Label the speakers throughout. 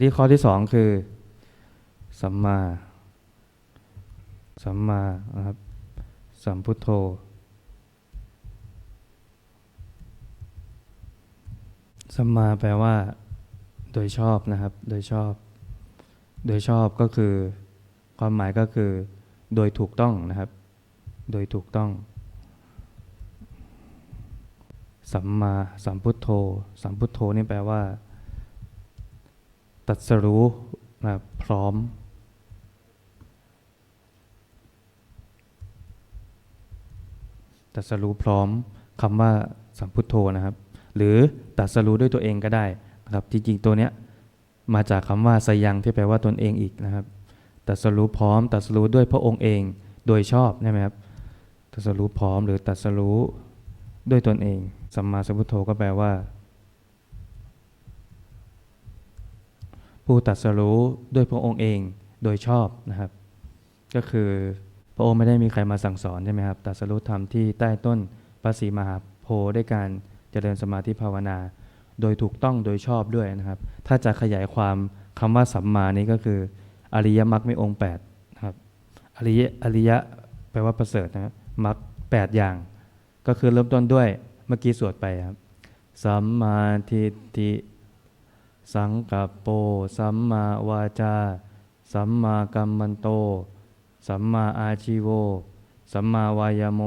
Speaker 1: ที่ข้อที่สองคือ สัมมา สัมมานะครับ สัมพุทโธ สัมมาแปลว่า โดยชอบนะครับ โดยชอบ โดยชอบก็คือ ความหมายก็คือ โดยถูกต้องนะครับ โดยถูกต้อง สัมมาสัมพุทโธ สัมพุทโธนี่แปลว่า ตัดสรู้นะครับพร้อม ตัดสรู้พร้อมคำว่าสัมพุทโธนะครับ หรือตัดสรู้ด้วยตัวเองก็ได้นะครับจริงๆตัวเนี้ยมาจากคำว่าสยังที่แปลว่าตนเองอีกนะครับตัดสรู้พร้อมตัดสรู้ด้วยพระองค์เองโดยชอบใช่ไหมครับตัดสรู้พร้อมหรือตัดสรู้ด้วยตนเองสัมมาสัมพุทโธก็แปลว่า ผู้ตรัสรู้ด้วยพระองค์เองโดยชอบนะครับ ก็คือพระองค์ไม่ได้มีใครมาสั่งสอนใช่ไหมครับตรัสรู้ธรรมที่ใต้ต้นพระศรีมหาโพธิ์ด้วยการเจริญสมาธิภาวนา โดยถูกต้องโดยชอบด้วยนะครับ ถ้าจะขยายความคำว่าสัมมานี้ก็คือ อริยมรรคไม่องค์8นะครับอริยอริยะแปลว่าประเสริฐนะครับมรรคแปดอย่าง ก็คือเริ่มต้นด้วยเมื่อกี้สวดไปครับสัมมาทิฏฐิ สังกัปโป สัมมาวาจา สัมมากัมมันโต สัมมาอาชีโว สัมมาวายโม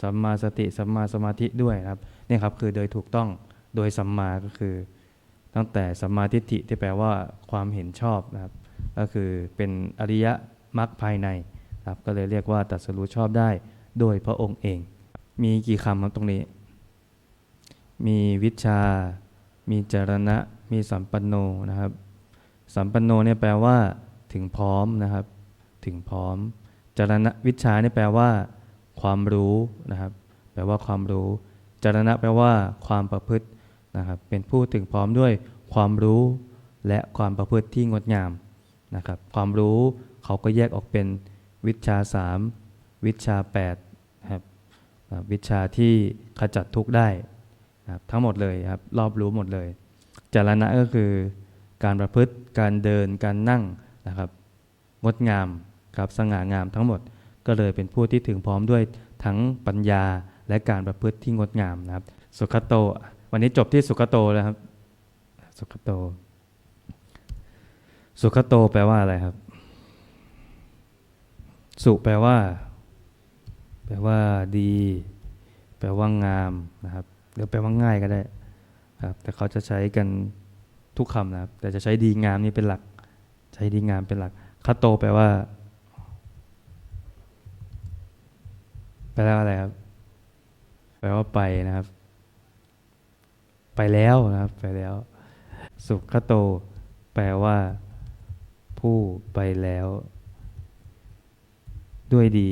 Speaker 1: สัมมาสติ สัมมาสมาธิด้วยนะครับนี่ครับคือโดยถูกต้องโดยสัมมาก็คือ ตั้งแต่สัมมาทิฏฐิที่แปลว่าความเห็นชอบนะครับ ก็คือเป็นอริยมรรคภายในครับก็เลยเรียกว่าตรัสรู้ชอบได้โดยพระองค์เอง มีกี่คำครับตรงนี้ มีวิชา มีจารณะ มีสัมปันโนนะครับ สัมปันโนเนี่ยแปลว่า ถึงพร้อมนะครับ ถึงพร้อม จารณะวิชาเนี่ยแปลว่า ความรู้นะครับ แปลว่าความรู้ จารณะแปลว่า ความประพฤตินะครับ เป็นผู้ถึงพร้อมด้วยความรู้และความประพฤติที่งดงามนะครับ ความรู้เขาก็แยกออกเป็นวิชาสามวิชา8นะครับวิชาที่ขจัดทุกข์ได้นะครับทั้งหมดเลยครับรอบรู้หมดเลย จารณะก็คือการประพฤติการเดินการนั่งนะครับ งดงามครับสง่างามทั้งหมดก็เลยเป็นผู้ที่ถึงพร้อมด้วยทั้งปัญญาและการประพฤติที่งดงามนะครับ สุขโต วันนี้จบที่สุขโตแล้วครับ สุขโต สุขโตแปลว่าอะไรครับ สุแปลว่า แปลว่าดี แปลว่างามนะครับหรือแปลว่าง่ายก็ได้ ครับแต่เขาจะใช้กันทุกคำนะครับ แต่จะใช้ดีงามนี่เป็นหลัก ใช้ดีงามเป็นหลักคาโตแปลว่าแปลว่าอะไรครับ แปลว่าไปนะครับ ไปแล้วนะครับ ไปแล้ว สุขโต แปลว่า ผู้ไปแล้ว ด้วยดี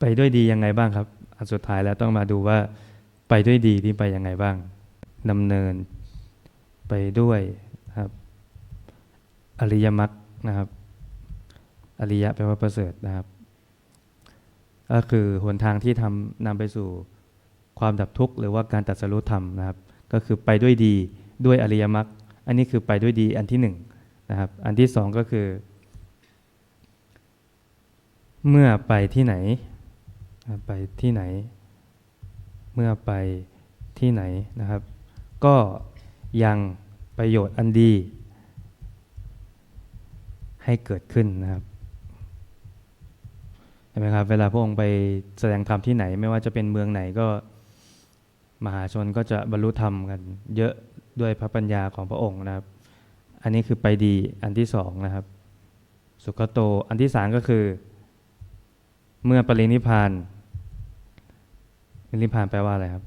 Speaker 1: ไปด้วยดียังไงบ้างครับ อันสุดท้ายแล้วต้องมาดูว่า ไปด้วยดีนี่ไปยังไงบ้างดำเนินไปด้วยครับ อริยมรรคนะครับ อริยะแปลว่าประเสริฐนะครับ ก็คือหนทางที่ทำนำไปสู่ความดับทุกข์หรือว่าการตัดสรู้ธรรมนะครับ ก็คือไปด้วยดีด้วยอริยมรรคอันนี้คือไปด้วยดีอันที่หนึ่งนะครับ อันที่สองก็คือ เมื่อไปที่ไหน ไปที่ไหน เมื่อไปที่ไหนนะครับ ก็ยังประโยชน์อันดี ให้เกิดขึ้นนะครับเห็นไหมครับ เวลาพระองค์ไปแสดงธรรมที่ไหน ไม่ว่าจะเป็นเมืองไหนก็มหาชนก็จะบรรลุธรรมกัน เยอะด้วยพระปัญญาของพระองค์นะครับ อันนี้คือไปดีอันที่สองนะครับ สุขโต อันที่สามก็คือ เมื่อปรินิพาน นิพพานแปลว่าอะไรครับ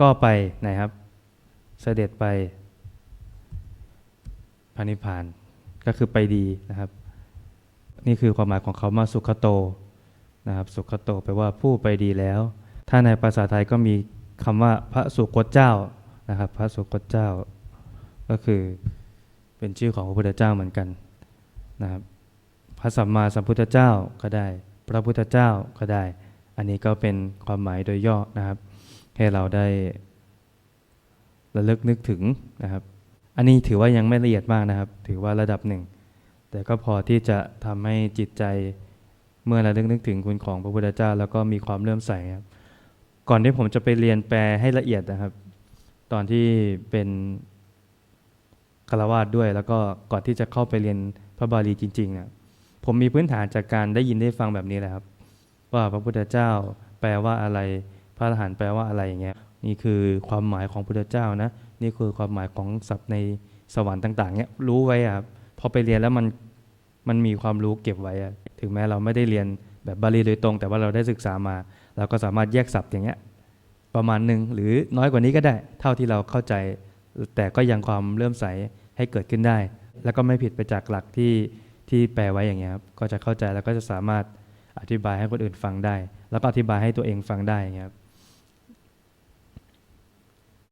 Speaker 1: ก็ไปไหนครับ เสด็จไปพระนิพพานก็คือไปดีนะครับ นี่คือความหมายของเขามาสุขโตนะครับ สุขโตแปลว่าผู้ไปดีแล้ว ถ้าในภาษาไทยก็มีคำว่าพระสุคตเจ้านะครับ พระสุคตเจ้า ก็คือเป็นชื่อของพระพุทธเจ้าเหมือนกันนะครับ พระสัมมาสัมพุทธเจ้าก็ได้ พระพุทธเจ้าก็ได้ อันนี้ก็เป็นความหมายโดยย่อนะครับ ให้เราได้ระลึกนึกถึงนะครับ อันนี้ถือว่ายังไม่ละเอียดมากนะครับ ถือว่าระดับหนึ่ง แต่ก็พอที่จะทำให้จิตใจเมื่อระลึกนึกถึงคุณของพระพุทธเจ้า แล้วก็มีความเลื่อมใสครับก่อนที่ผมจะไปเรียนแปลให้ละเอียดนะครับ ตอนที่เป็นคารวาสด้วย แล้วก็ก่อนที่จะเข้าไปเรียนพระบาลีจริงๆนะผมมีพื้นฐานจากการได้ยินได้ฟังแบบนี้แหละครับ ว่าพระพุทธเจ้าแปลว่าอะไร พระอรหันต์แปลว่าอะไรอย่างเงี้ยนี่คือความหมายของพุทธเจ้านะนี่คือความหมายของศัพท์ในสวรรค์ต่างๆเนี้ยรู้ไว้อะครับพอไปเรียนแล้วมันมันมีความรู้เก็บไว้อะถึงแม้เราไม่ได้เรียนแบบบาลีโดยตรง แต่ว่าเราได้ศึกษามา เราก็สามารถแยกศัพท์อย่างเงี้ยประมาณหนึ่งหรือน้อยกว่านี้ก็ได้ เท่าที่เราเข้าใจ แต่ก็ยังความเลื่อมใสให้เกิดขึ้นได้ แล้วก็ไม่ผิดไปจากหลักที่ที่แปลไว้อย่างเงี้ยครับก็จะเข้าใจแล้วก็จะสามารถ อธิบายให้คนอื่นฟังได้ แล้วก็อธิบายให้ตัวเองฟังได้เงี้ยครับ